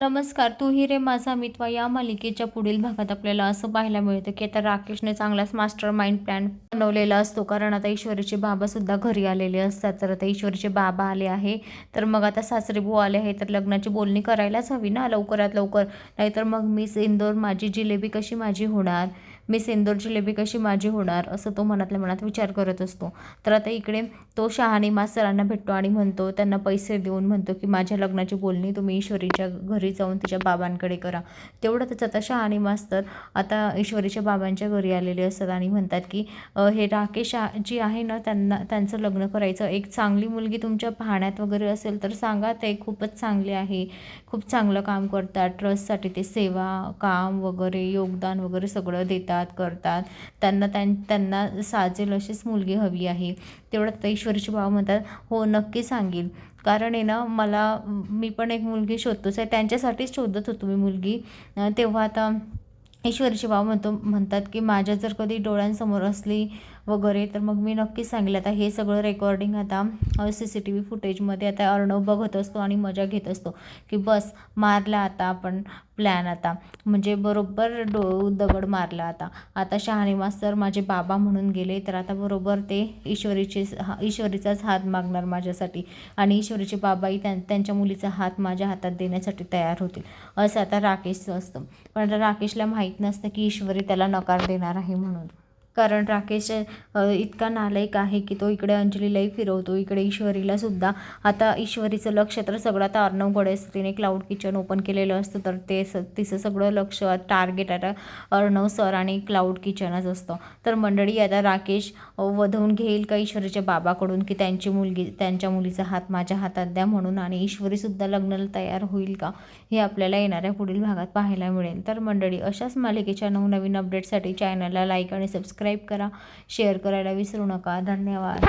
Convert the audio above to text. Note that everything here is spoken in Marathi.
नमस्कार तू ही रे माझा मित्र या मालिकेच्या पुढील भागात आपल्याला असं पाहायला मिळतं की आता राकेशने चांगलाच मास्टर माइंड प्लॅन बनवलेला असतो. कारण आता ईश्वरीचे बाबासुद्धा घरी आलेले असतात. तर आता ईश्वरीचे बाबा आले आहे. तर मग आता सासरे भाऊ आले आहे तर लग्नाची बोलणी करायलाच हवी ना लवकरात लवकर. नाहीतर मग मिस इंदोर माझी जिलेबी कशी माझी होणार? मी इंदोर जिलेबी कशी माझी होणार असं तो मनातल्या मनात विचार करत असतो. तर आता इकडे तो शहाणी मास्तरांना भेटतो आणि म्हणतो त्यांना पैसे देऊन म्हणतो की माझ्या लग्नाची बोलणी तुम्ही ईश्वरीच्या घरी जाऊन तिच्या बाबांकडे करा. तेवढंच आता शहाणी मास्तर आता ईश्वरीच्या बाबांच्या घरी आलेले असतात आणि म्हणतात की हे राकेश जी आहे ना त्यांना त्यांचं लग्न करायचं. एक चांगली मुलगी तुमच्या पाहण्यात वगैरे असेल तर सांगा ते खूपच चांगले आहे. खूप चांगलं काम करतात. ट्रस्टसाठी ते सेवा काम वगैरे योगदान वगैरे सगळं देतात. करतात. त्यांना त्यां त्यांना साजेल अशीच मुलगी हवी आहे. तेवढं ईश्वरीचे बाबा म्हणतात हो नक्की सांगेल. कारण आहे ना मला मी पण एक मुलगी शोधतोच आहे. त्यांच्यासाठीच शोधत होतो मी मुलगी. तेव्हा आता ईश्वरीचे बाबा म्हणतो म्हणतात की माझ्या जर कधी डोळ्यांसमोर असली वगैरे तर मग मी नक्कीच सांगितलं आता हे सगळं रेकॉर्डिंग आता सी सी टी व्ही फुटेजमध्ये आता अर्णव बघत असतो आणि मजा घेत असतो. की बस मारला आता आपण प्लॅन आता. म्हणजे बरोबर डो दगड मारला आता. आता शहाणी मास्तर माझे बाबा म्हणून गेले तर आता बरोबर ते ईश्वरीचे हा ईश्वरीचाच हात मागणार माझ्यासाठी. आणि ईश्वरीचे बाबाही त्यां त्यांच्या मुलीचा हात माझ्या हातात देण्यासाठी तयार होतील. असं आता राकेशचं असतं. पण आता राकेशला माहीत नसतं की ईश्वरी त्याला नकार देणार आहे म्हणून. कारण राकेश इतका नालायक आहे की तो इकडे अंजलीलाही फिरवतो. इकडे ईश्वरीला सुद्धा. आता ईश्वरीचं लक्ष तर सगळं आता अर्णव गडेस तिने क्लाउड किचन ओपन केलेलं असतं. तर ते स तिचं सगळं लक्ष टार्गेट आता अर्णव सर आणि क्लाउड किचनच असतं. तर मंडळी आता राकेश वधवून घेईल का ईश्वरीच्या बाबाकडून? की त्यांची मुलगी त्यांच्या मुलीचा हात माझ्या हातात द्या म्हणून आणि ईश्वरीसुद्धा लग्नाला तयार होईल का? हे आपल्याला येणाऱ्या पुढील भागात पाहायला मिळेल. तर मंडळी अशाच मालिकेच्या नवनवीन अपडेटसाठी चॅनलला लाईक आणि सबस्क्राईब करा शेअर करायला विसरू नका. धन्यवाद.